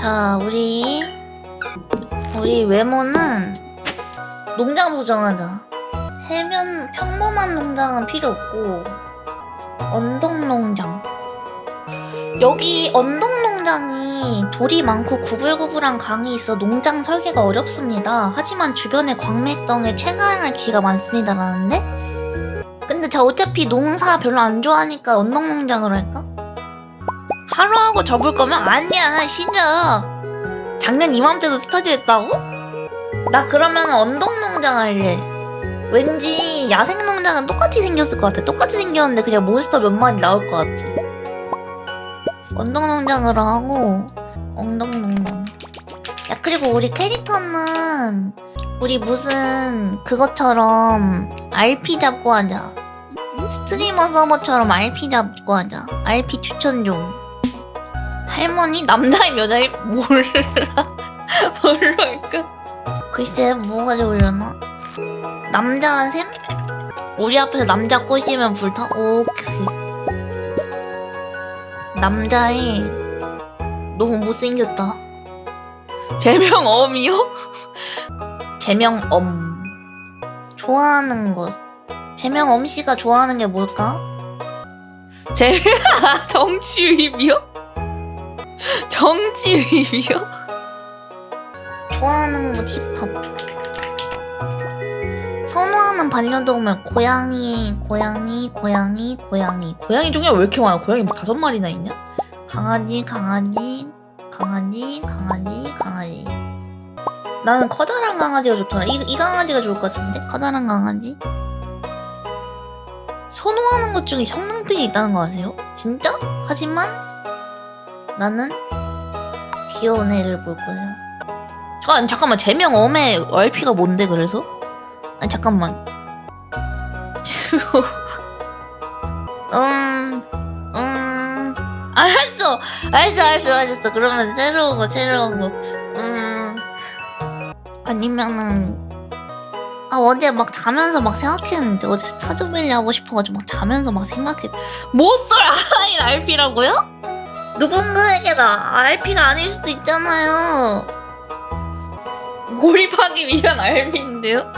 자, 우리 우리 외모는 농장부터 정하자. 해변 평범한 농장은 필요 없고 언덕 농장. 여기 언덕 농장이 돌이 많고 구불구불한 강이 있어 농장 설계가 어렵습니다. 하지만 주변에 광맥덩에 최강의 기가 많습니다라는데? 근데 저 어차피 농사 별로 안 좋아하니까 언덕 농장으로 할까? 하루 하고 접을 거면 아니야 싫어. 작년 이맘때도 스타즈 했다고? 나 그러면 언덕 농장 할래. 왠지 야생 농장은 똑같이 생겼을 것 같아. 똑같이 생겼는데 그냥 몬스터 몇 마리 나올 것 같아. 언덕 농장으로 하고 언덕 농장. 야 그리고 우리 캐릭터는 우리 무슨 그것처럼 RP 잡고 하자. 스트리머 서버처럼 RP 잡고 하자. RP 추천 좀. 할머니 남자임 여자임 몰라 할까? 글쎄 뭐가 좋으려나? 남자 샘? 우리 앞에서 남자 꼬시면 불타? 오케이 남자애 너무 못생겼다 제명 엄이요? 제명 엄 좋아하는 것 제명 엄 씨가 좋아하는 게 뭘까? 제 정치의미요? 정치의미요? 좋아하는 것 힙합. 선호하는 반려동물 고양이 고양이 고양이 고양이. 고양이 종류가 왜 이렇게 많아? 고양이 뭐 다섯 마리나 있냐? 강아지 강아지 강아지 강아지 강아지. 나는 커다란 강아지가 좋더라. 이, 이 강아지가 좋을 것 같은데? 커다란 강아지? 선호하는 것 중에 성능필이 있다는 거 아세요? 진짜? 하지만 나는 귀여운 애를 볼 거예요. 아 잠깐만. 제명 엄의 RP가 뭔데 그래서? 아니 잠깐만. 음... 음... 알았어. 알았어 알았어 알았어. 그러면 새로운 거 새로운 거. 음... 아니면은 아 어제 막 자면서 막 생각했는데 어제 스타즈밸리 하고 싶어가지고 막 자면서 막 생각했 못쏠 아인 RP라고요? 누군가에게 나 RP가 아닐 수도 있잖아요 몰입하기 위한 RP인데요?